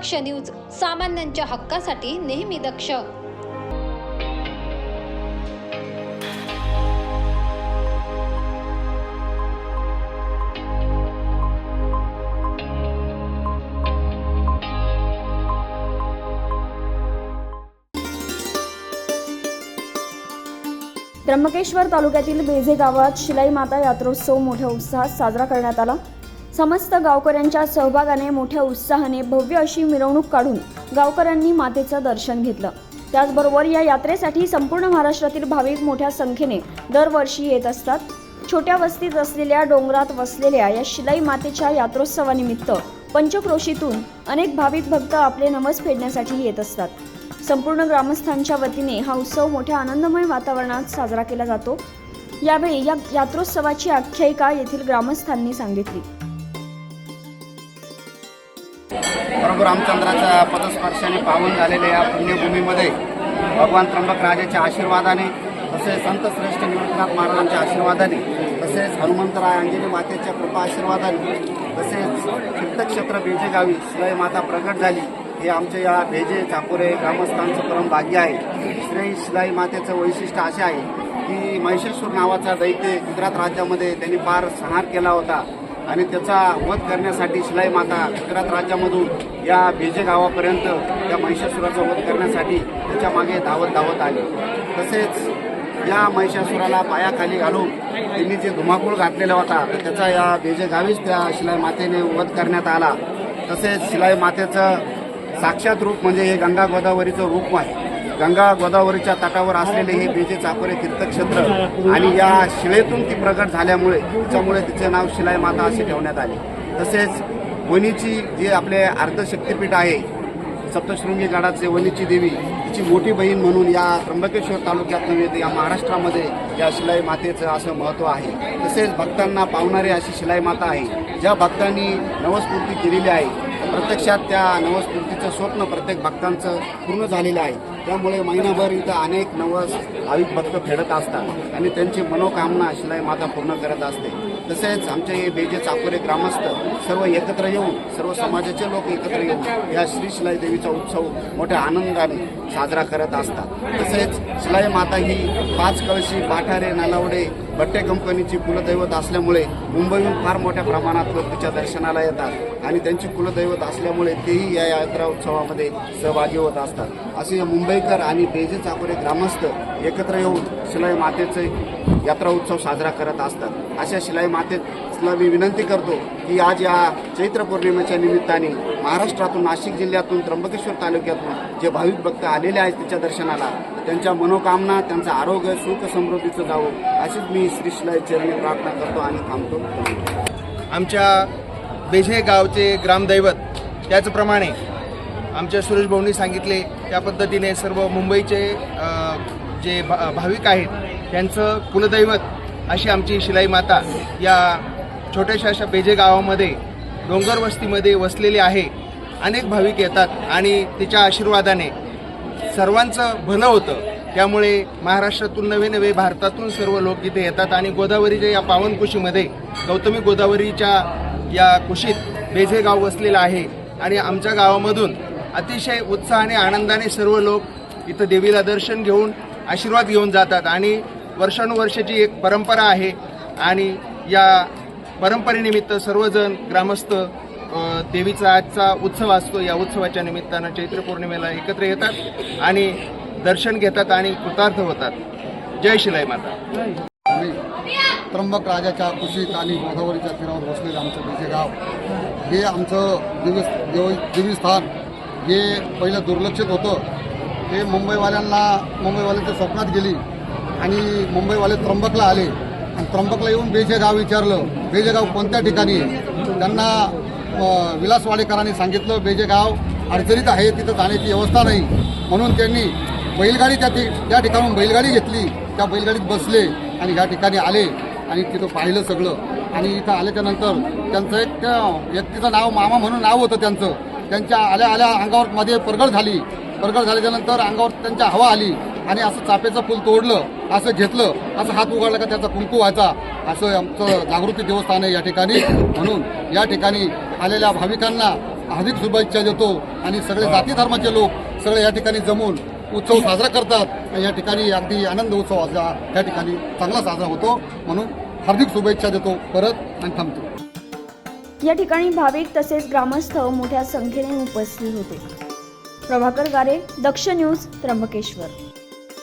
दक्ष news सामान्यांच्या हक्कासाठी नेहमी दक्ष. त्र्यंबकेश्वर तालुक्यातील बेझे गावात शिलाई माता यात्रोत्सव मोठ्या उत्साहात साजरा करण्यात आला. समस्त गावकऱ्यांच्या सहभागाने मोठ्या उत्साहाने भव्य अशी मिरवणूक काढून गावकऱ्यांनी मातेचं दर्शन घेतलं. त्याचबरोबर या यात्रेसाठी संपूर्ण महाराष्ट्रातील भाविक मोठ्या संख्येने दरवर्षी येत असतात. छोट्या वस्तीत असलेल्या डोंगरात वसलेल्या या शिलाई मातेच्या यात्रोत्सवानिमित्त पंचक्रोशीतून अनेक भाविक भक्त आपले नमस फेडण्यासाठी येत असतात. संपूर्ण ग्रामस्थांच्या वतीने हा उत्सव मोठ्या आनंदमय वातावरणात साजरा केला जातो. यावेळी या यात्रोत्सवाची आख्यायिका येथील ग्रामस्थांनी सांगितली. प्रभू रामचंद्राच्या पदस्पर्शाने पावन झालेल्या या पुण्यभूमीमध्ये भगवान त्र्यंबक राजाच्या आशीर्वादाने तसेच संत श्रेष्ठ निवृत्तीनाथ महाराजांच्या आशीर्वादाने तसेच हनुमंतराय अंजनी मातेच्या कृपा आशीर्वादाने तसेच तीर्थक्षेत्र बेजे गावी शिलाई माता प्रकट झाली. हे आमच्या या भेजे चापोरे ग्रामस्थांचं परम भाग्य आहे. श्री शिलाई मातेचं वैशिष्ट्य असे आहे की महिषेश्वर नावाचा दैत्य गुजरात राज्यामध्ये त्यांनी फार संहार केला होता. आणि त्याचा वध करण्यासाठी शिलाई माता गुजरात राज्यामधून या बेजे गावापर्यंत या महिषासुराचा वध करण्यासाठी त्याच्यामागे धावत धावत आली. तसेच या महिषासुराला पायाखाली घालून त्यांनी जे धुमाकूळ घातलेला होता त्याचा या बेजे गावीच त्या शिलाई मातेने वध करण्यात आला. तसेच शिलाई मातेचं साक्षात रूप म्हणजे हे गंगा गोदावरीचं रूप आहे. गंगा गोदावरीच्या तटावर असलेले हे बेजे चाकोरे तीर्थक्षेत्र आणि या शिळेतून ती प्रगट झाल्यामुळे तिच्यामुळे तिचे नाव शिलाई माता असे ठेवण्यात आले. तसेच वणीची जे आपले अर्धशक्तीपीठ आहे सप्तशृंगी गडाचे वणीची देवी तिची मोठी बहीण म्हणून या त्र्यंबकेश्वर तालुक्यात नव्हे या महाराष्ट्रामध्ये या शिलाई मातेचं असं महत्त्व आहे. तसेच भक्तांना पावणारी अशी शिलाई माता आहे. ज्या भक्तांनी नवस्फूर्ती केलेली आहे प्रत्यक्षात त्या नवस्फूर्तीचं स्वप्न प्रत्येक भक्तांचं पूर्ण झालेलं आहे. त्यामुळे महिनाभर इथं अनेक नवस भाविक भक्त फेडत असतात आणि त्यांची मनोकामना शिलाई माता पूर्ण करत असते. तसेच आमचे हे बेजे चाकोरे ग्रामस्थ सर्व एकत्र येऊन सर्व समाजाचे लोक एकत्र येऊन या श्री शिलाई देवीचा उत्सव मोठ्या आनंदाने साजरा करत असतात. तसेच शिलाई माता ही पाच कळशी पाठारे नालावडे बट्टे कंपनीची कुलदैवत असल्यामुळे मुंबईहून फार मोठ्या प्रमाणात लोक तिच्या दर्शनाला येतात आणि त्यांची कुलदैवत असल्यामुळे तेही या यात्रा उत्सवामध्ये सहभागी होत असतात. असे मुंबईकर आणि बेजे चाकोरे ग्रामस्थ एकत्र येऊन शिलाई मातेचे यात्रा उत्सव साजरा करत असतात. अशा शिलाई मातेला मी विनंती करतो की आज या चैत्र पौर्णिमेच्या निमित्ताने महाराष्ट्रातून नाशिक जिल्ह्यातून त्र्यंबकेश्वर तालुक्यातून जे भाविक भक्त आलेले आहेत तिच्या दर्शनाला त्यांच्या मनोकामना त्यांचं आरोग्य सुख समृद्धीचं जावं अशीच मी श्री चरणी प्रार्थना करतो आणि थांबतो. आमच्या बेझे गावचे ग्रामदैवत त्याचप्रमाणे आमच्या सुरेश भाऊंनी सांगितले त्या पद्धतीने सर्व मुंबईचे जे भा भाविक आहेत त्यांचं कुलदैवत अशी आमची शिलाई माता या छोट्याशा अशा बेजे गावामध्ये डोंगर वस्तीमध्ये वसलेली आहे. अनेक भाविक येतात आणि तिच्या आशीर्वादाने सर्वांचं भलं होतं. त्यामुळे महाराष्ट्रातून नवे नवे भारतातून सर्व लोक इथे येतात आणि गोदावरीच्या या पावन कुशीमध्ये गौतमी गोदावरीच्या या कुशीत बेझे गाव वसलेलं आहे. आणि आमच्या गावामधून अतिशय उत्साहाने आनंदाने सर्व लोक इथं देवीला दर्शन घेऊन आशीर्वाद घेऊन जातात आणि वर्षानुवर्षाची एक परंपरा आहे आणि या परंपरेनिमित्त सर्वजण ग्रामस्थ देवीचा आजचा उत्सव असतो. या उत्सवाच्या निमित्तानं चैत्र पौर्णिमेला एकत्र येतात आणि दर्शन घेतात आणि कृतार्थ होतात. जय शिलाई माता. त्र्यंबक राजाच्या कुशीत आणि गोदावरीच्या तीरावर बसलेलं आमचं बेजे गाव. हे आमचं देवी देव देवीस्थान हे पहिलं दुर्लक्षित होतं. हे मुंबईवाल्यांना मुंबईवाल्यांच्या स्वप्नात गेली. आणि मुंबईवाले त्र्यंबकला आले. आणि त्र्यंबकला येऊन बेजेगाव विचारलं बेजेगाव कोणत्या ठिकाणी त्यांना विलासवाडेकरांनी सांगितलं बेजेगाव अडचणीत आहे तिथं जाण्याची व्यवस्था नाही. म्हणून त्यांनी बैलगाडी त्या त्या ठिकाणून बैलगाडी घेतली. त्या बैलगाडीत बसले आणि ह्या ठिकाणी आले आणि तिथं पाहिलं सगळं. आणि इथं आल्याच्यानंतर त्यांचं एक त्या व्यक्तीचं नाव मामा म्हणून नाव होतं त्यांचं. त्यांच्या आल्या आल्या अंगावर मध्ये परगळ झाली. परगळ झाल्याच्यानंतर अंगावर त्यांच्या हवा आली. आणि असं चापेचं फुल तोडलं असं घेतलं असं हात उघडला का त्याचा कुंकू व्हायचा असं आमचं जागृती देवस्थान आहे या ठिकाणी. म्हणून या ठिकाणी आलेल्या भाविकांना हार्दिक शुभेच्छा देतो आणि सगळे जाती धर्माचे लोक सगळे या ठिकाणी जमून उत्सव साजरा करतात. आणि या ठिकाणी अगदी आनंद उत्सव या ठिकाणी चांगला साजरा होतो. म्हणून हार्दिक शुभेच्छा देतो परत आणि थांबतो. या ठिकाणी भाविक तसेच ग्रामस्थ मोठ्या संख्येने उपस्थित होते. प्रभाकर गारे दक्ष न्यूज त्र्यंबकेश्वर.